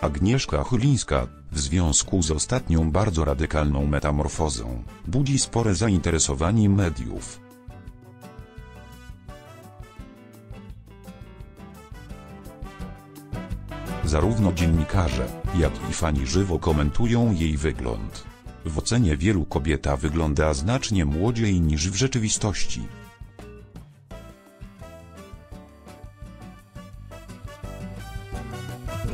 Agnieszka Chylińska, w związku z ostatnią bardzo radykalną metamorfozą, budzi spore zainteresowanie mediów. Zarówno dziennikarze, jak i fani żywo komentują jej wygląd. W ocenie wielu kobieta wygląda znacznie młodziej niż w rzeczywistości.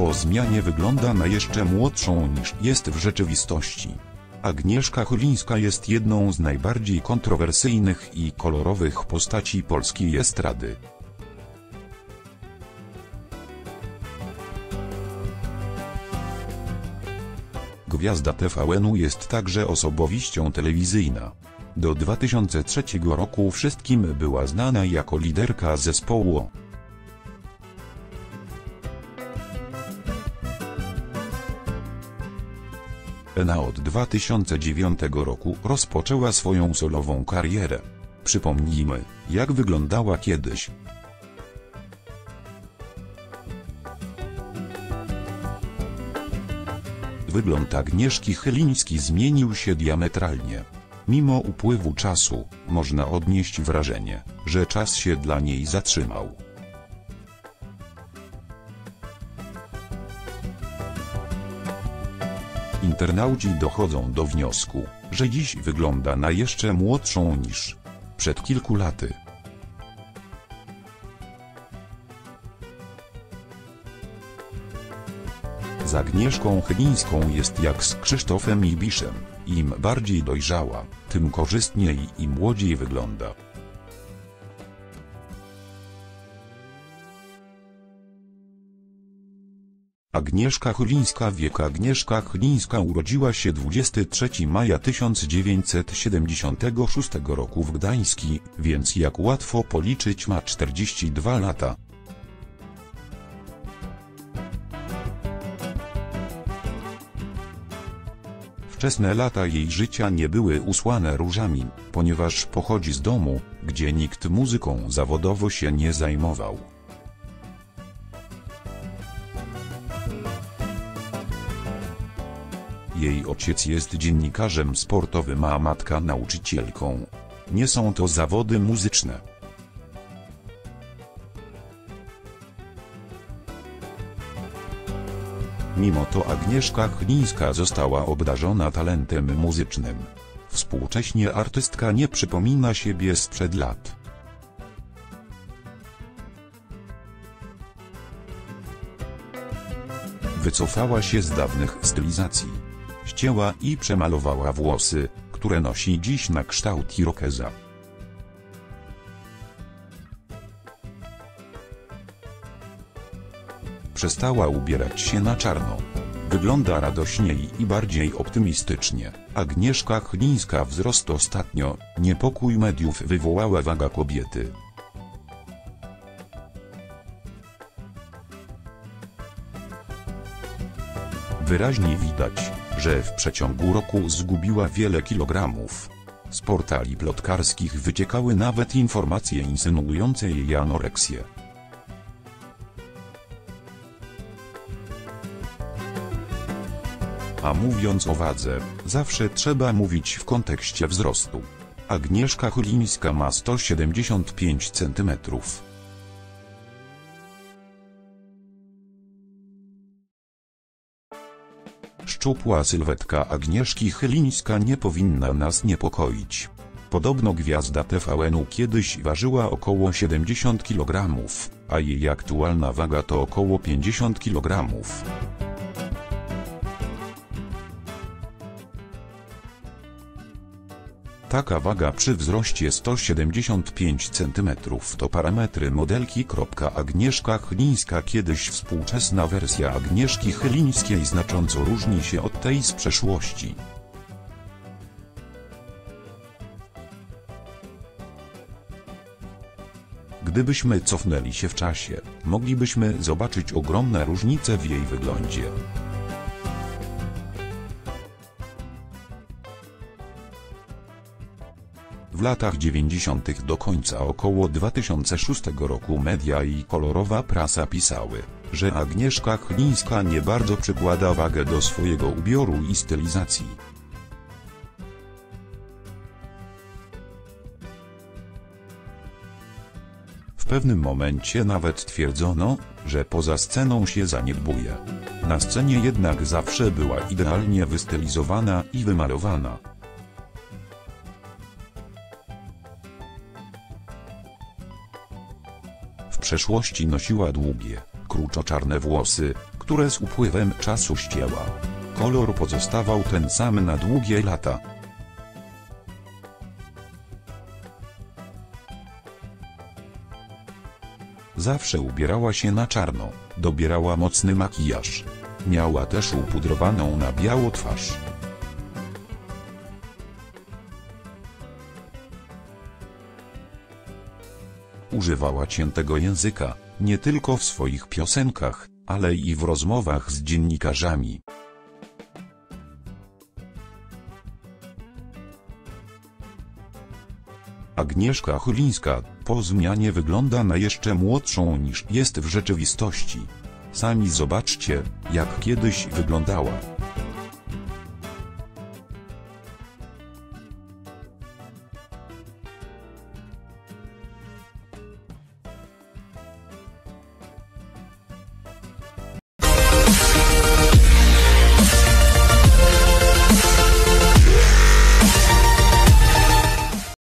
Po zmianie wygląda na jeszcze młodszą niż jest w rzeczywistości. Agnieszka Chylińska jest jedną z najbardziej kontrowersyjnych i kolorowych postaci polskiej estrady. Gwiazda TVN-u jest także osobowością telewizyjna. Do 2003 roku wszystkim była znana jako liderka zespołu. Ena od 2009 roku rozpoczęła swoją solową karierę. Przypomnijmy, jak wyglądała kiedyś. Wygląd Agnieszki Chyliński zmienił się diametralnie. Mimo upływu czasu, można odnieść wrażenie, że czas się dla niej zatrzymał. Internauci dochodzą do wniosku, że dziś wygląda na jeszcze młodszą niż przed kilku laty. Z Agnieszką Chylińską jest jak z Krzysztofem Ibiszem. Im bardziej dojrzała, tym korzystniej i młodziej wygląda. Agnieszka Chylińska Wiek Agnieszka Chylińska urodziła się 23 maja 1976 roku w Gdański, więc jak łatwo policzyć ma 42 lata. Wczesne lata jej życia nie były usłane różami, ponieważ pochodzi z domu, gdzie nikt muzyką zawodowo się nie zajmował. Jej ojciec jest dziennikarzem sportowym, a matka nauczycielką. Nie są to zawody muzyczne. Mimo to Agnieszka Chlińska została obdarzona talentem muzycznym. Współcześnie artystka nie przypomina siebie sprzed lat. Wycofała się z dawnych stylizacji. Ścięła i przemalowała włosy, które nosi dziś na kształt irokeza. Przestała ubierać się na czarno. Wygląda radośniej i bardziej optymistycznie. Agnieszka Chlińska wzrost ostatnio, niepokój mediów wywołała waga kobiety. Wyraźnie widać, że w przeciągu roku zgubiła wiele kilogramów. Z portali plotkarskich wyciekały nawet informacje insynuujące jej anoreksję. A mówiąc o wadze, zawsze trzeba mówić w kontekście wzrostu. Agnieszka Chylińska ma 175 cm. Szczupła sylwetka Agnieszki Chylińska nie powinna nas niepokoić. Podobno gwiazda TVN-u kiedyś ważyła około 70 kg, a jej aktualna waga to około 50 kg. Taka waga przy wzroście 175 cm to parametry modelki. Agnieszka Chylińska Kiedyś współczesna wersja Agnieszki Chylińskiej znacząco różni się od tej z przeszłości. Gdybyśmy cofnęli się w czasie, moglibyśmy zobaczyć ogromne różnice w jej wyglądzie. W latach 90. do końca około 2006 roku media i kolorowa prasa pisały, że Agnieszka Chylińska nie bardzo przykłada wagę do swojego ubioru i stylizacji. W pewnym momencie nawet twierdzono, że poza sceną się zaniedbuje. Na scenie jednak zawsze była idealnie wystylizowana i wymalowana. Przeszłości nosiła długie, kruczo-czarne włosy, które z upływem czasu ścięła. Kolor pozostawał ten sam na długie lata. Zawsze ubierała się na czarno, dobierała mocny makijaż. Miała też upudrowaną na biało twarz. Używała ciętego języka, nie tylko w swoich piosenkach, ale i w rozmowach z dziennikarzami. Agnieszka Chylińska po zmianie wygląda na jeszcze młodszą niż jest w rzeczywistości. Sami zobaczcie, jak kiedyś wyglądała.